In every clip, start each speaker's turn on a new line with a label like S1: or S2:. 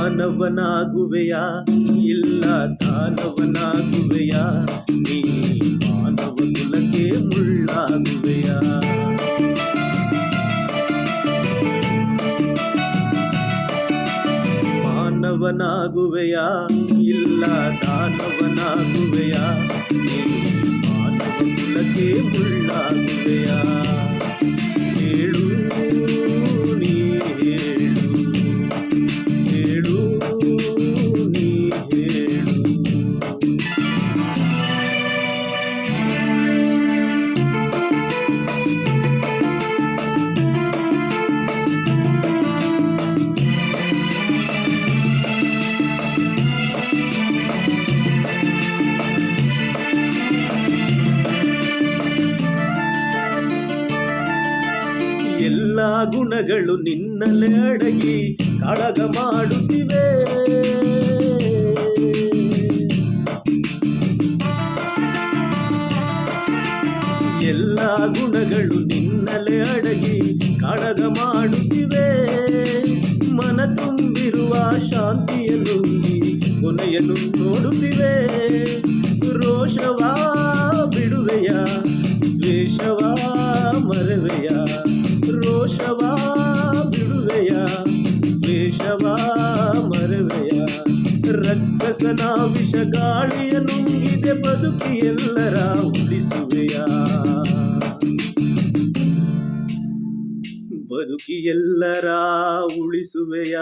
S1: ಮಾನವನಾಗುವೆಯ? ಇಲ್ಲ ದಾನವನಾಗುವೆಯ? ನೀ ಮಾನವ ಕುಲಕ್ಕೆ ಮುಳ್ಳಾಗುವೆಯ? ಮಾನವನಾಗುವೆಯ? ಇಲ್ಲ ದಾನವನಾಗುವೆಯ? ನೀ ಮಾನವ ಕುಲಕ್ಕೆ ಎಲ್ಲ ಗುಣಗಳು ನಿನ್ನಲ್ಲೇ ಅಡಗಿ ಕಳಗ ಮಾಡುತ್ತಿವೆ. ಎಲ್ಲ ಗುಣಗಳು ನಿನ್ನಲೆ ಅಡಗಿ ಕಳಗ ಮಾಡುತ್ತಿವೆ. ಮನ ತುಂಬಿರುವ ಶಾಂತಿಯನ್ನು ಕೊನೆಯನ್ನು ನೋಡುತ್ತಿವೆ. ರಕ್ಕಸನ ವಿಷ ಗಾಳಿಯ ನುಂಗಿದೆ ಬದುಕಿ ಎಲ್ಲರ ಉಳಿಸುವೆಯ. ಬದುಕಿ ಎಲ್ಲರ ಉಳಿಸುವೆಯ.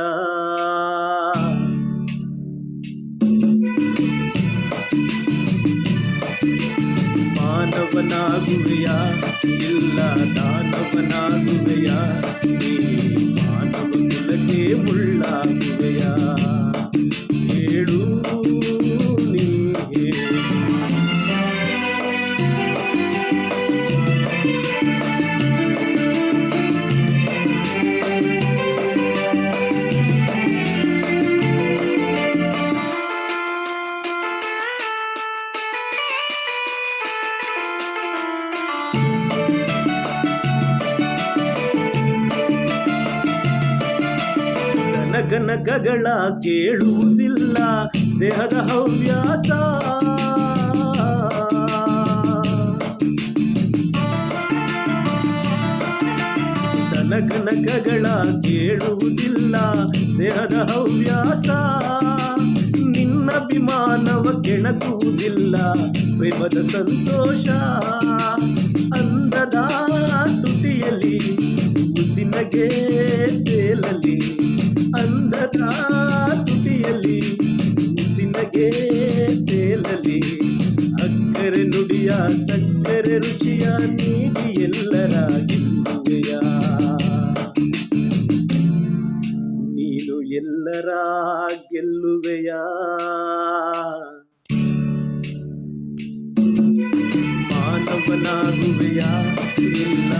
S1: ಮಾನವನಾಗುವೆಯ ಇಲ್ಲ ದಾನವನಾಗುವೆಯ. ಗನಗನಗಗಳ ಕೇಳುವುದಿಲ್ಲ. ದೇಹದ ಹವ್ಯಾಸ. ಕನಕಗಳ ಕೇಳುವುದಿಲ್ಲ. ದೇಹದ ಹವ್ಯಾಸ. ನಿನ್ನಭಿಮಾನವ ಕೆಣಕುವುದಿಲ್ಲ. ಪ್ರೇಮದ ಸಂತೋಷ. ಅಂದದ ತುಟಿಯಲಿ ಉಸಿನಗೆ ತೇಲಲಿ. ತೇಲಲಿ ಅಕ್ಕರೆ ನುಡಿಯ ಸಕ್ಕರೆ ರುಚಿಯ ನೀಡಿ ಎಲ್ಲರ ಗೆಲ್ಲುವೆಯ ನೀನು ಎಲ್ಲರ ಗೆಲ್ಲುವೆಯ. ಮಾನವನಾಗುವೆಯ. ಎಲ್ಲ